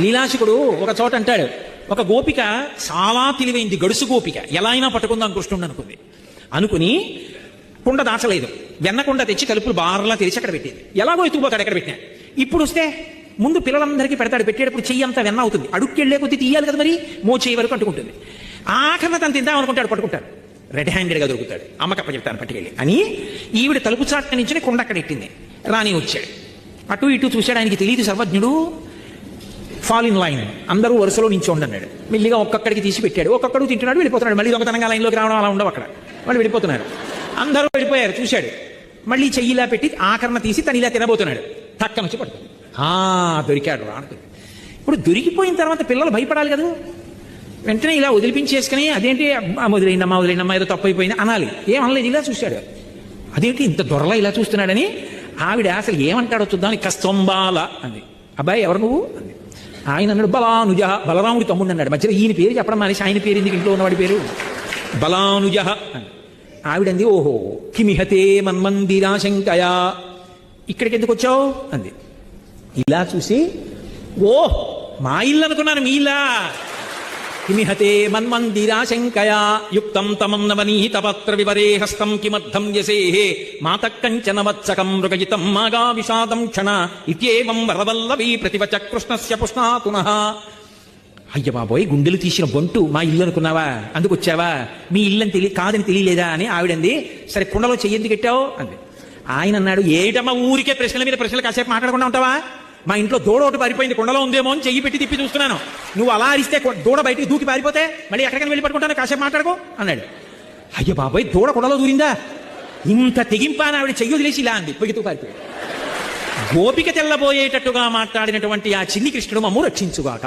లీలాశకుడు ఒక చోట అంటాడు ఒక గోపిక చాలా తెలివైంది గడుసు గోపిక. ఎలా అయినా పట్టుకుందాం కృష్ణుడు అనుకుంది. అనుకుని కుండ దాచలేదు. వెన్న కుండ తెచ్చి కలుపులు బార్లా తెరిచి అక్కడ పెట్టేది. ఎలాగో ఎత్తుకుపోతాడు ఎక్కడ పెట్టినా. ఇప్పుడు వస్తే ముందు పిల్లలందరికీ పెడతాడు పెట్టేటప్పుడు చెయ్యి అంతా వెన్న అవుతుంది. అడుక్కెళ్ళే కొద్ది తీయాలి కదా మరి? మో చేయి వరకు అంటుకుంటుంది. ఆఖరణ తను తిందాం అనుకుంటాడు పట్టుకుంటాడు. రెడ్ హ్యాండెడ్గా దొరుకుతాడు. అమ్మకప్ప చెప్తాను పట్టుకెళ్ళి. అని ఈవిడ తలుపు చాట్ల నుంచి కుండ అక్కడ ఎట్టింది. రాణి వచ్చాడు. అటు ఇటు చూశాడు ఆయనకి తెలియదు సర్వజ్ఞుడు. ఫాల్ ఇన్ లైన్ అందరూ వరుసలో నించోండి అన్నాడు మెల్లిగా ఒక్కొక్కడికి తీసి పెట్టాడు. ఒక్కొక్కడు తింటున్నాడు వెళ్ళిపోతున్నాడు. మళ్ళీ దొంగతనంగా లైన్లోకి రావడం అలా ఉండవు అక్కడ. వాళ్ళు వెళ్ళిపోతున్నారు. అందరూ వెళ్ళిపోయారు చూశాడు. మళ్ళీ చెయ్యిలా పెట్టి ఆకరణ తీసి తను ఇలా తినబోతున్నాడు. తక్క నుంచి పడుతుంది ఆ దొరికాడు రాను ఇప్పుడు దొరికిపోయిన తర్వాత పిల్లలు భయపడాలి కదా? వెంటనే ఇలా వదిలిపించేసుకుని అదేంటి అమ్మ వదిలేనమ్మా ఏదో తప్పు అయిపోయింది అనాలి. ఏం అనలేదు ఇలా చూశాడు. అదేంటి ఇంత దొరలా ఇలా చూస్తున్నాడని? ఆవిడ అసలు ఏమంటాడో చూద్దాం కస్తంబాల అంది. అబ్బాయి ఎవరు నువ్వు? అంది. ఆయన అన్నాడు బలానుజ. బలరాముడి తమ్ముడు అన్నాడు మధ్యలో ఈయన పేరు చెప్పడం మనిషి ఆయన పేరు ఎందుకు ఇంట్లో ఉన్నవాడి పేరు? బలానుజ. ఆవిడంది ఓహో కిమిహతే మన్మందిరాశంకయా. ఇక్కడికి ఎందుకు వచ్చావు? అంది. ఇలా చూసి ఓహ్ మా ఇల్లు అనుకున్నాను మీ ఇల్లా? కిమిహతే మన్మందిరాశంకయా యుక్తం తమం నవనీత పత్ర వివరే హస్తం కిమర్థం యసేహే మాత కంచన వత్సకం మృగజితం మాగా విషాదం క్షణ ఇత్యేవం వరవల్లవీ ప్రతివచ కృష్ణస్య పుష్ణాతున అయ్య బాబోయ్ గుండెలు తీసిన బొంటు మా ఇల్లు అనుకున్నావా? అందుకు వచ్చావా మీ ఇల్లని తెలియ కాదని తెలియలేదా అని ఆవిడంది. సరే కుండలో చెయ్యి ఎందుకు పెట్టావు అంది. ఆయన అన్నాడు ఏటమ్మా ఊరికే ప్రశ్నల మీద ప్రశ్నలు కాసేపు మాట్లాడకుండా ఉంటావా? మా ఇంట్లో దూడ ఒకటి పారిపోయింది కుండలో ఉందేమో అని చెయ్యి పెట్టి తిప్పి చూస్తున్నాను. నువ్వు అలా అరిస్తే దూడ బయటికి దూకి పారిపోతే మళ్ళీ ఎక్కడికైనా వెళ్ళి పట్టుకుంటాను కాసేపు మాట్లాడుకో అన్నాడు. అయ్యో బాబోయ్ దూడ కుండలో దూరిందా? ఇంత తెగింపా అని ఆవిడ చెయ్యి వదిలేసి ఇలా అంది పొగితూ పారిపోయి గోపిక తెల్లబోయేటట్టుగా మాట్లాడినటువంటి ఆ చిన్ని కృష్ణుడు మమ్ము రక్షించుగాక.